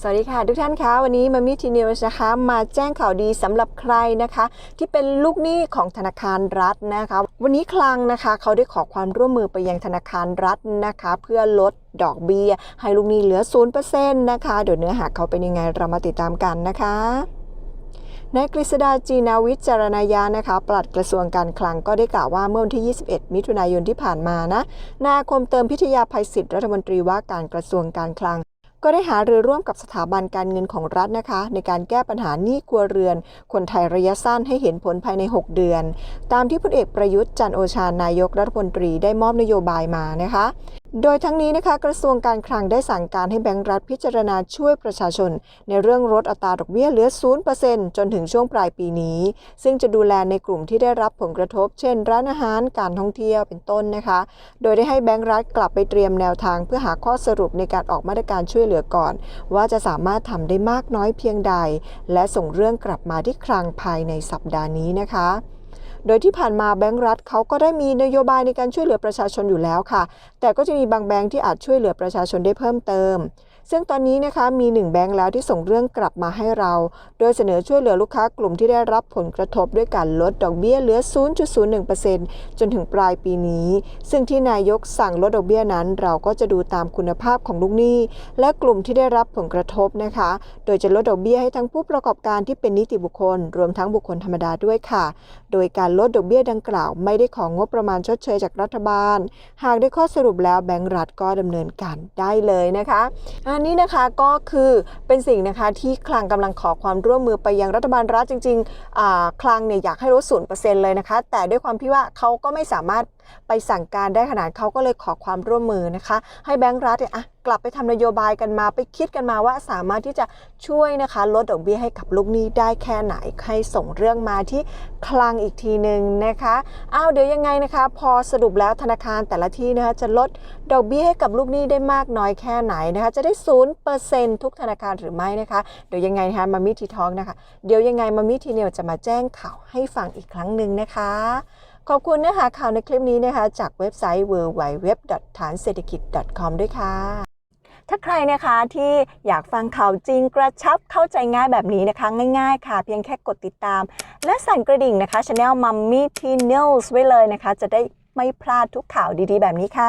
สวัสดีค่ะทุกท่านคะวันนี้มามิทีนิวส์นะคะมาแจ้งข่าวดีสำหรับใครนะคะ ที่เป็นลูกหนี้ของธนาคารรัฐนะคะ วันนี้คลังนะคะเขาได้ขอความร่วมมือไปยังธนาคารรัฐนะคะ เพื่อลดดอกเบี้ย ให้ลูกหนี้เหลือ0%นะคะ เดี๋ยวเนื้อหาเขาเป็นยังไงเรามาติดตามกันนะคะนายกฤษดาจีนาวิจารณญาณนะคะปลัดกระทรวงการคลังก็ได้กล่าวว่าเมื่อวันที่ 21 มิถุนายนที่ผ่านมานะ นาคมเติมพิทยาภัยศิษย์รัฐมนตรีว่าการกระทรวงการคลัง ก็ได้หารือร่วมกับสถาบันการเงินของรัฐนะคะ ในการแก้ปัญหาหนี้ครัวเรือน คนไทยระยะสั้นให้เห็นผลภายใน 6 เดือน ตามที่พลเอกประยุทธ์จันโอชานายกรัฐมนตรีได้มอบนโยบายมานะคะโดยทั้งนี้นะคะกระทรวงการคลังได้สั่งการให้แบงก์รัฐพิจารณาช่วยประชาชน ในเรื่องลดอัตราดอกเบี้ยเหลือ 0%จนถึงช่วงปลายปีนี้ ซึ่งจะดูแลในกลุ่มที่ได้รับผลกระทบ เช่น ร้านอาหารการท่องเที่ยวเป็นต้นนะคะ โดยได้ให้แบงก์รัฐกลับไปเตรียมแนวทางเพื่อหาข้อสรุปในการออกมาตรการช่วยเหลือก่อน ว่าจะสามารถทำได้มากน้อยเพียงใด และส่งเรื่องกลับมาที่คลังภายในสัปดาห์นี้นะคะ โดยที่ผ่านมาแบงก์รัฐเขาก็ได้มีนโยบายในการช่วยเหลือประชาชนอยู่แล้วค่ะ แต่ก็จะมีบางแบงก์ที่อาจช่วยเหลือประชาชนได้เพิ่มเติม ซึ่งตอนนี้นะคะมีหนึ่งแบงก์แล้วที่ส่งเรื่องกลับมาให้เรา โดยเสนอช่วยเหลือลูกค้ากลุ่มที่ได้รับผลกระทบด้วยการลดดอกเบี้ยเหลือ 0.01%จนถึงปลายปีนี้ ซึ่งที่นายกสั่งลดดอกเบี้ยนั้น เราก็จะดูตามคุณภาพของลูกหนี้ และกลุ่มที่ได้รับผลกระทบนะคะ โดยจะลดดอกเบี้ยให้ทั้งผู้ประกอบการที่เป็นนิติบุคคล รวมทั้งบุคคลธรรมดาด้วยค่ะ โดยการลดดอกเบี้ยดังกล่าว ไม่ได้ของงบประมาณชดเชยจากรัฐบาล หากได้ข้อสรุปแล้วแบงก์รัฐก็ดำเนินการได้เลยนะคะอันนี้นะคะก็คือเป็นสิ่งนะคะที่คลังกำลังขอความร่วมมือไปยังรัฐบาลรัฐจริงๆคลังเนี่ยอยากให้ลดศูนย์เปอร์เซ็นต์เลยนะคะ แต่ด้วยความที่ว่าเขาก็ไม่สามารถ ไปสั่งการได้ขนาดเขาก็เลยขอความร่วมมือนะคะ ให้แบงก์รัฐเนี่ยอะกลับไปทำนโยบายกันมาไปคิดกันมาว่าสามารถที่จะช่วยนะคะ ลดดอกเบี้ยให้กับลูกหนี้ได้แค่ไหนให้ส่งเรื่องมาที่คลังอีกทีหนึ่งนะคะอ้าวเดี๋ยวยังไงนะคะ พอสรุปแล้วธนาคารแต่ละที่นะคะจะลดดอกเบี้ยให้กับลูกหนี้ได้มากน้อยแค่ไหนนะคะ จะได้ศูนย์เปอร์เซ็นทุกธนาคารหรือไม่นะคะ เดี๋ยวยังไงนะคะมามิทีทองนะคะ เดี๋ยวยังไงมามิทีเนียวจะมาแจ้งข่าวให้ฟังอีกครั้งหนึ่งนะคะ ขอบคุณเนื้อหาข่าวในคลิปนี้นะคะ จากเว็บไซต์ www. ฐานเศรษฐกิจ .com ด้วยค่ะ ถ้าใครนะคะที่อยากฟังข่าวจริงกระชับเข้าใจง่ายแบบนี้นะคะ ง่ายๆ ค่ะเพียงแค่กดติดตาม และสั่นกระดิ่งนะคะช anel Mummy tnews ไว้เลยนะคะ จะได้ไม่พลาดทุกข่าวดีๆ แบบนี้ค่ะ